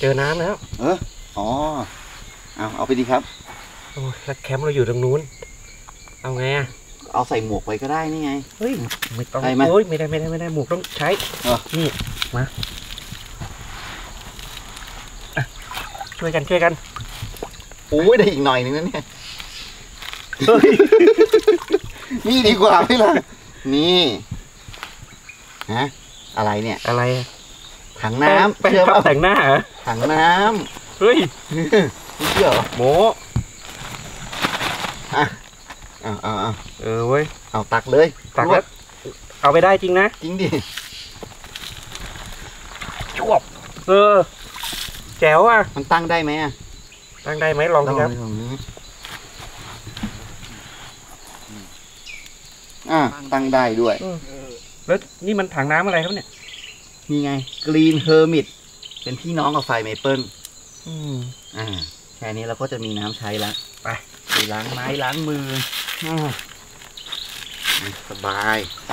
เจอน้ำแล้ว เอออ๋อเอาเอาไปดีครับโอ้ยแล้วแคมป์เราอยู่ตรงนู้น เอาไงอะเอาใส่หมวกไปก็ได้นี่ไง เฮ้ยไม่ต้องได้ไหม โอ้ยไม่ได้ไม่ได้ไม่ได้หมูกต้องใช้เหรอนี่มาอะช่วยกันช่วยกันโอ้ยได้อีกหน่อยนึงนะเนี่ยนี่ดีกว่าไหมล่ะนี่ฮะอะไรเนี่ยอะไรอะ ถังน้ำแป้งเชื่อพับเปล่าแต่งหน้าเหรอถังน้เฮ้ยำไม่เชื่อเหรอโมเอาเอาเอาเออเว้ยเอาตักเลยตักแล้วเอาไปได้จริงนะจริงดิจวบเออ แจ๋วอะมันตั้งได้ไหมอะตั้งได้ไหมลองลดูองครับ ลองดูอ่าตั้งได้ด้วย แล้วนี่มันถังน้ำอะไรครับเนี่ย นี่ไงกรีนเฮอร์มิตเป็นพี่น้องกับไฟเมเปิลอืมอ่าแค่นี้เราก็จะมีน้ำใช้แล้วไปไปล้างไม้ล้างมืออสบายไป